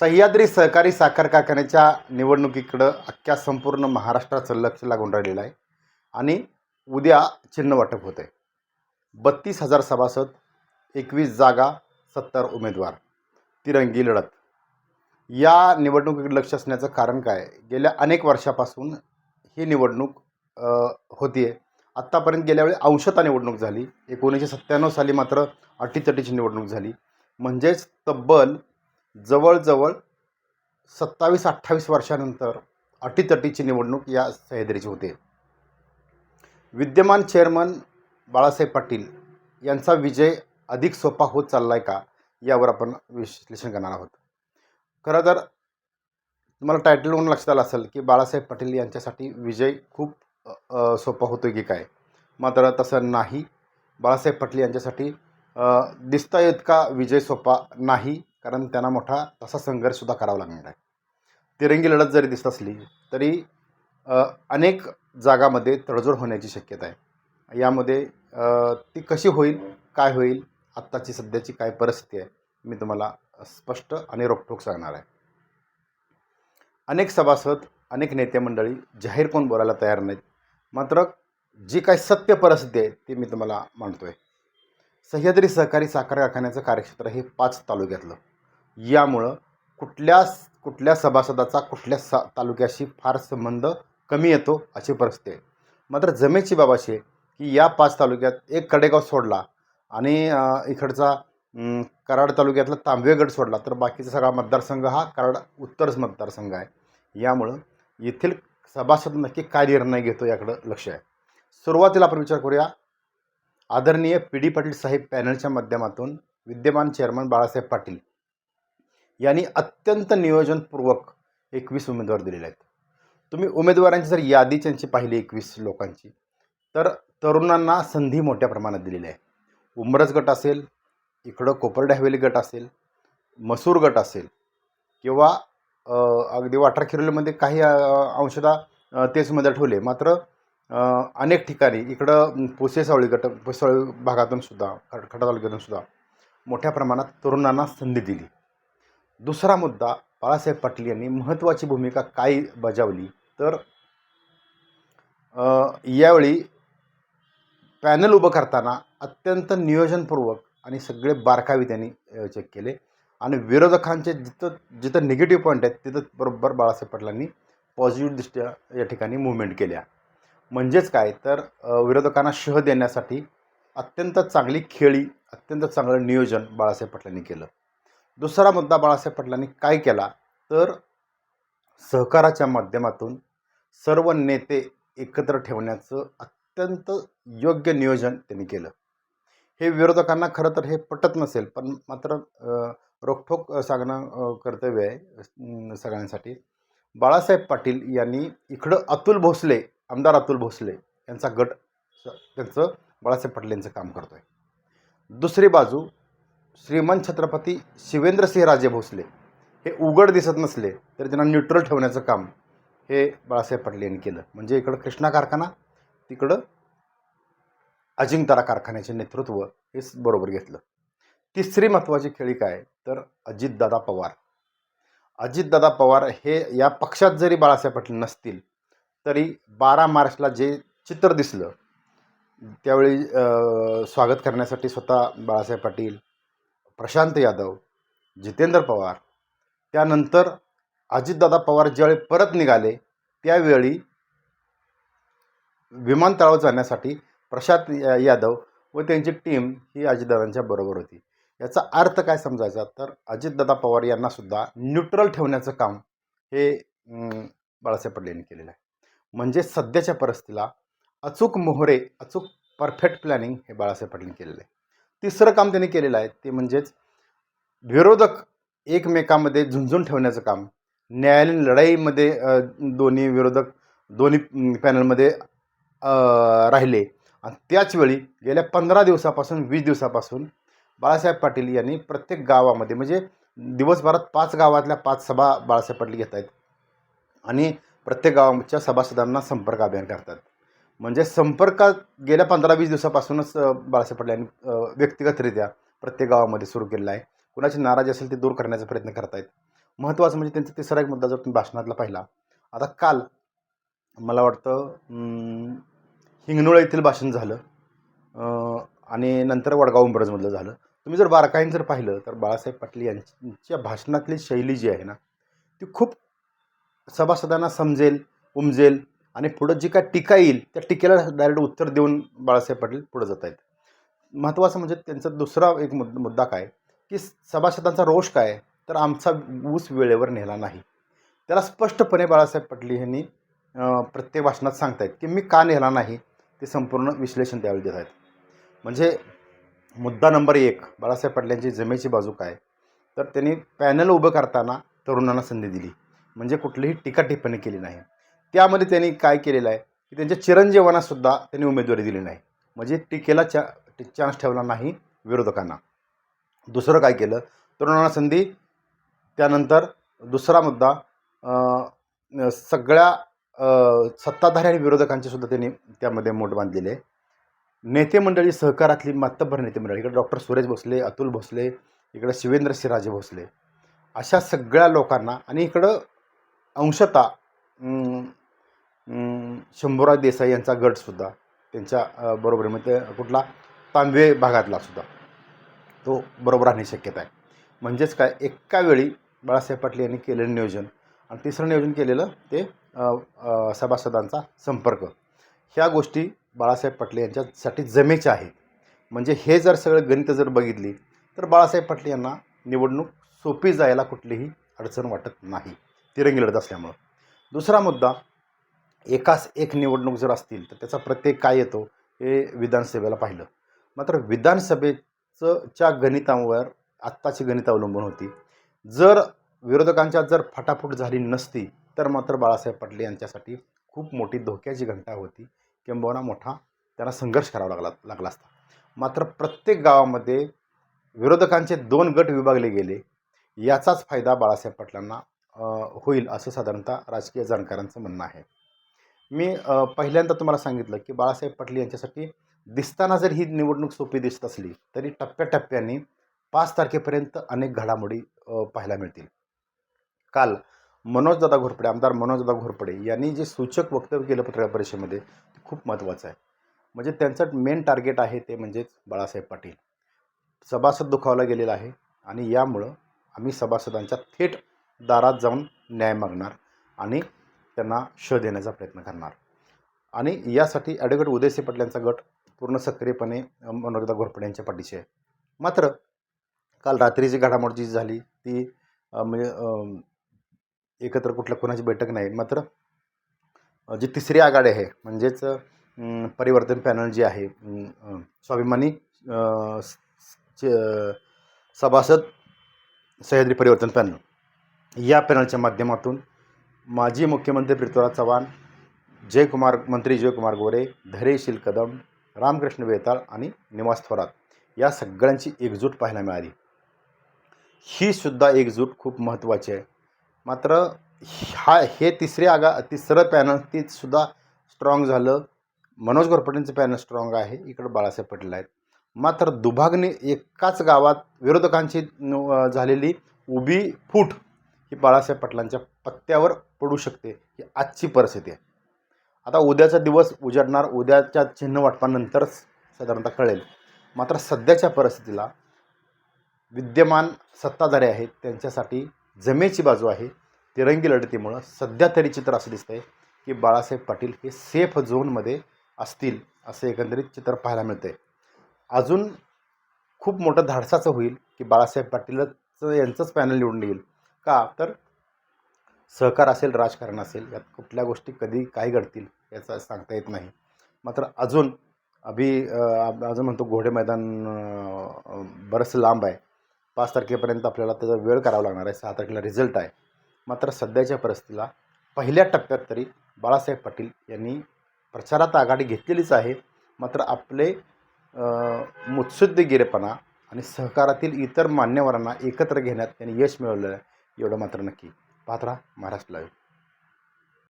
सह्याद्री सहकारी साखर कारखान्याच्या निवडणुकीकडं अख्ख्या संपूर्ण महाराष्ट्राचं लक्ष लागून राहिलेलं आहे आणि उद्या चिन्ह वाटप होतं आहे बत्तीस हजार सभासद एकवीस जागा सत्तर उमेदवार. तिरंगी लढत. या निवडणुकीकडे लक्ष असण्याचं कारण काय? गेल्या अनेक वर्षापासून ही निवडणूक होती आहे आत्तापर्यंत गेल्यावेळी अंशता निवडणूक झाली. एकोणीसशे सत्त्याण्णव साली मात्र अटीतटीची निवडणूक झाली. म्हणजेच तब्बल जवळजवळ सत्तावीस अठ्ठावीस वर्षानंतर अटीतटीची निवडणूक या सह्याद्रीची होते. विद्यमान चेअरमन बाळासाहेब पाटील यांचा विजय अधिक सोपा होत चालला आहे का यावर आपण विश्लेषण करणार आहोत. खरं तर तुम्हाला टायटलवरून लक्षात आलं असेल की बाळासाहेब पाटील यांच्यासाठी विजय खूप सोपा होतो की काय? मात्र तसं नाही. बाळासाहेब पाटील यांच्यासाठी दिसता इतका विजय सोपा नाही? कारण त्यांना मोठा तसा संघर्षसुद्धा करावा लागणार आहे. तिरंगी लढत जरी दिसत असली तरी अनेक जागामध्ये तडजोड होण्याची शक्यता आहे. यामध्ये ती कशी होईल काय होईल आत्ताची सध्याची काय परिस्थिती आहे मी तुम्हाला स्पष्ट आणि रोखठोक सांगणार आहे. अनेक सभासद अनेक नेते मंडळी जाहीर कोण बोलायला तयार नाहीत. मात्र जी काय सत्य परिस्थिती आहे ती मी तुम्हाला मांडतो आहे सह्याद्री सहकारी साखर कारखान्याचं कार्यक्षेत्र हे पाच तालुक्यातलं. यामुळं कुठल्या कुठल्या सभासदाचा कुठल्या सा तालुक्याशी फार संबंध कमी येतो अशी परिस्थिती आहे. मात्र जमेची बाब अशी आहे की या पाच तालुक्यात एक कडेगाव सोडला आणि इकडचा कराड तालुक्यातला तांबवेगड सोडला तर बाकीचा सगळा मतदारसंघ हा कराड उत्तरच मतदारसंघ आहे. यामुळं येथील सभासद नक्की काय निर्णय घेतो याकडं लक्ष आहे. सुरुवातीला आपण विचार करूया. आदरणीय पी डी पाटील साहेब पॅनलच्या माध्यमातून विद्यमान चेअरमन बाळासाहेब पाटील यांनी अत्यंत नियोजनपूर्वक एकवीस उमेदवार दिलेले आहेत. तुम्ही उमेदवारांची जर यादी त्यांची पाहिली एकवीस लोकांची तर तरुणांना संधी मोठ्या प्रमाणात दिलेली आहे. उमरज गट असेल इकडं कोपर्डे हवेली गट असेल मसूर गट असेल किंवा अगदी वाठार खिरोलीमध्ये काही अंशदा अंशतः तेच उमेदवार ठेवले. मात्र अनेक ठिकाणी इकडं पुसेसावळी गट पुसेसावळी भागातून सुद्धा खट खडा तालुक्यातून सुद्धा मोठ्या प्रमाणात तरुणांना संधी दिली. दुसरा मुद्दा बाळासाहेब पाटील यांनी महत्त्वाची भूमिका काय बजावली? तर यावेळी पॅनल उभं करताना अत्यंत नियोजनपूर्वक आणि सगळे बारकावे त्यांनी चेक केले. आणि विरोधकांचे जिथं जिथं निगेटिव्ह पॉईंट आहेत तिथं बरोबर बाळासाहेब पाटलांनी पॉझिटिव्ह दृष्ट्या या ठिकाणी मुवमेंट केल्या. म्हणजेच काय? तर विरोधकांना शह देण्यासाठी अत्यंत चांगली खेळी अत्यंत चांगलं नियोजन बाळासाहेब पाटलांनी केलं. दुसरा मुद्दा बाळासाहेब पाटलांनी काय केला? तर सहकाराच्या माध्यमातून सर्व नेते एकत्र ठेवण्याचं अत्यंत योग्य नियोजन त्यांनी केलं. हे विरोधकांना खरं तर हे पटत नसेल पण मात्र रोखठोक सांगणं कर्तव्य आहे सगळ्यांसाठी. बाळासाहेब पाटील यांनी इकडं अतुल भोसले आमदार अतुल भोसले यांचा गट त्यांचं बाळासाहेब पाटील यांचं काम करतो आहे दुसरी बाजू श्रीमंत छत्रपती शिवेंद्रसिंह राजे भोसले हे उघड दिसत नसले तरी त्यांना न्यूट्रल ठेवण्याचं काम हे बाळासाहेब पाटील यांनी केलं. म्हणजे इकडं कृष्णा कारखाना तिकडं अजिंक्यतारा कारखान्याचे नेतृत्व हे बरोबर घेतलं. तिसरी महत्त्वाची खेळी काय? तर अजितदादा पवार. अजितदादा पवार हे या पक्षात जरी बाळासाहेब पाटील नसतील तरी बारा मार्चला जे चित्र दिसलं त्यावेळी स्वागत करण्यासाठी स्वतः बाळासाहेब पाटील प्रशांत यादव जितेंद्र पवार. त्यानंतर अजितदादा पवार ज्यावेळी परत निघाले त्यावेळी विमानतळावर जाण्यासाठी प्रशांत या- यादव व त्यांची टीम ही अजितदादांच्या बरोबर होती. याचा अर्थ काय समजायचा तर अजितदादा पवार यांनासुद्धा न्यूट्रल ठेवण्याचं काम हे बाळासाहेब पटेल यांनी केलेलं आहे. म्हणजे सध्याच्या परिस्थितीला अचूक मोहरे अचूक परफेक्ट प्लॅनिंग हे बाळासाहेब पाटील केलेलं आहे. तिसरं काम त्यांनी केलेलं आहे ते म्हणजेच विरोधक एकमेकामध्ये झुंजून ठेवण्याचं काम. न्यायालयीन लढाईमध्ये दोन्ही विरोधक दोन्ही पॅनलमध्ये राहिले. आणि त्याचवेळी गेल्या पंधरा दिवसापासून वीस दिवसापासून बाळासाहेब पाटील यांनी प्रत्येक गावामध्ये म्हणजे दिवसभरात पाच गावातल्या पाच सभा बाळासाहेब पाटील घेत आहेत. आणि प्रत्येक गावाच्या सभासदांना संपर्क अभियान करतात. म्हणजे संपर्कात गेल्या पंधरा वीस दिवसापासूनच बाळासाहेब पाटील यांनी व्यक्तिगतरित्या प्रत्येक गावामध्ये सुरू केलेला आहे. कुणाची नाराजी असेल ती दूर करण्याचा प्रयत्न करत आहेत महत्त्वाचं म्हणजे त्यांचा तिसरा एक मुद्दा जर तुम्ही भाषणातला पाहिला. आता काल मला वाटतं हिंगणोळ येथील भाषण झालं आणि नंतर वडगाव उंबरजमधलं झालं. तुम्ही जर बारकाईन जर पाहिलं तर बाळासाहेब पाटील यांच्या भाषणातली शैली जी आहे ना ती खूप सभासदांना समजेल उमजेल आणि पुढं जी काय टीका येईल त्या टीकेला डायरेक्ट उत्तर देऊन बाळासाहेब पाटील पुढं जात आहेत. महत्त्वाचं म्हणजे त्यांचा दुसरा एक मुद मुद्दा काय? की सभासदांचा रोष काय? तर आमचा ऊस वेळेवर नेला नाही. त्याला स्पष्टपणे बाळासाहेब पाटील यांनी प्रत्येक भाषणात सांगतायत की मी का नेला नाही ते संपूर्ण विश्लेषण त्यावेळी देत आहेत. म्हणजे मुद्दा नंबर एक बाळासाहेब पाटलांची जमेची बाजू काय? तर त्यांनी पॅनल उभं करताना तरुणांना संधी दिली. म्हणजे कुठलीही टीका टिप्पणी केली नाही. त्यामध्ये त्यांनी काय केलेलं आहे? की त्यांच्या चिरंजीवांनासुद्धा त्यांनी उमेदवारी दिली नाही. म्हणजे टीकेला चा चान्स ठेवला नाही विरोधकांना. दुसरं काय केलं? तरुणांना संधी त्यानंतर दुसरा मुद्दा सगळ्या सत्ताधारी आणि विरोधकांचे सुद्धा त्यांनी त्यामध्ये मोठ बांधलेले. नेते मंडळी सहकारातली मातब्बर नेते मंडळी इकडे डॉक्टर सुरेश भोसले अतुल भोसले इकडे शिवेंद्र सिराजे भोसले. अशा सगळ्या लोकांना आणि इकडं अंशतः शंभूराज देसाई यांचा गटसुद्धा त्यांच्या अं, बरोबरीमध्ये कुठला? तांबे भागातलासुद्धा तो बरोबर राहण्याची शक्यता आहे. म्हणजेच काय? एका वेळी बाळासाहेब पाटील यांनी केलेलं नियोजन आणि तिसरं नियोजन केलेलं ते सभासदांचा संपर्क. ह्या गोष्टी बाळासाहेब पाटील यांच्यासाठी जमेच्या आहेत. म्हणजे हे जर सगळं गणित जर बघितली तर बाळासाहेब पाटील यांना निवडणूक सोपी जायला कुठलीही अडचण वाटत नाही. तिरंगी लढत असल्यामुळं. दुसरा मुद्दा एकाच एक निवडणूक जर असतील तर त्याचा प्रत्येक काय येतो हे विधानसभेला पाहिलं. मात्र विधानसभेचं च्या गणितांवर आत्ताची गणित अवलंबून होती. जर विरोधकांच्या जर फटाफट झाली नसती तर मात्र बाळासाहेब पाटील यांच्यासाठी खूप मोठी धोक्याची घंटा होती. किंबहुना मोठा त्यांना संघर्ष करावा लागला लागला असता. मात्र प्रत्येक गावामध्ये विरोधकांचे दोन गट विभागले गेले. याचाच फायदा बाळासाहेब पाटलांना होईल असं साधारणतः राजकीय जाणकारांचं म्हणणं आहे. मी पहिल्यांदा तुम्हाला सांगितलं की बाळासाहेब पाटील यांच्यासाठी दिसताना जर ही निवडणूक सोपी दिसत असली तरी टप्प्याटप्प्याने पाच तारखेपर्यंत अनेक घडामोडी पाहायला मिळतील. काल मनोजदादा घोरपडे आमदार मनोजदादा घोरपडे यांनी जे सूचक वक्तव्य केलं पत्रकार परिषदेमध्ये ते खूप महत्त्वाचं आहे. म्हणजे त्यांचं मेन टार्गेट आहे ते म्हणजेच बाळासाहेब पाटील. सभासद दुखावला गेलेला आहे आणि यामुळं आम्ही सभासदांच्या थेट दारात जाऊन न्याय मागणार आणि त्यांना श देण्याचा प्रयत्न करणार. आणि यासाठी ॲडव्होकेट उदय पाटील यांचा गट पूर्ण सक्रियपणे मनोरदा घोरपडे यांच्या पाठीशी आहे. मात्र काल रात्री जी घडामोड जी झाली ती म्हणजे एकत्र कुठल्या कोणाची बैठक नाही मात्र जी तिसरी आघाडी आहे म्हणजेच परिवर्तन पॅनल जी आहे स्वाभिमानी सभासद सह्याद्री परिवर्तन पॅनल या पॅनलच्या माध्यमातून माजी मुख्यमंत्री पृथ्वीराज चव्हाण जयकुमार मंत्री जयकुमार गोरे धैर्यशील कदम रामकृष्ण बेताळ आणि निवास थोरात या सगळ्यांची एकजूट पाहायला मिळाली. ही सुद्धा एकजूट खूप महत्त्वाची आहे. मात्र हा हे तिसरे आगा तिसरं पॅनल ते सुद्धा स्ट्रॉंग झालं. मनोज घोरपटेंचं पॅनल स्ट्रॉंग आहे. इकडं बाळासाहेब पटेल आहेत. मात्र दुभागने एकाच गावात विरोधकांची झालेली उभी फूट ही बाळासाहेब पाटलांच्या पत्त्यावर पडू शकते ही आजची परिस्थिती आहे. आता उद्याचा दिवस उजाडणार उद्याच्या चिन्ह वाटपानंतरच साधारणतः कळेल. मात्र सध्याच्या परिस्थितीला विद्यमान सत्ताधारी आहेत त्यांच्यासाठी जमेची बाजू आहे. तिरंगी लढतीमुळं सध्या तरी चित्र असं दिसतंय की बाळासाहेब पाटील हे सेफ झोनमध्ये असतील असं एकंदरीत चित्र पाहायला मिळतंय. अजून खूप मोठं धाडसाचं होईल की बाळासाहेब पाटीलचं यांचंच पॅनल निवडून येईल. का? तर सहकार असेल राजकारण असेल यात कुठल्या गोष्टी कधी काय घडतील याचा सांगता येत नाही. मात्र अजून अभि अजून म्हणतो घोडे मैदान बरंच लांब आहे. पाच तारखेपर्यंत आपल्याला त्याचा वेळ करावा लागणार आहे. सहा तारखेला रिझल्ट आहे. मात्र सध्याच्या परिस्थितीला पहिल्या टप्प्यात तरी बाळासाहेब पाटील यांनी प्रचारात आघाडी घेतलेलीच आहे. मात्र आपले मुत्सुद्दगिरेपणा आणि सहकारातील इतर मान्यवरांना एकत्र घेण्यात त्यांनी यश मिळवलेलं आहे. एवढं मात्र नक्की. पात्रा महाराष्ट्र लाईव्ह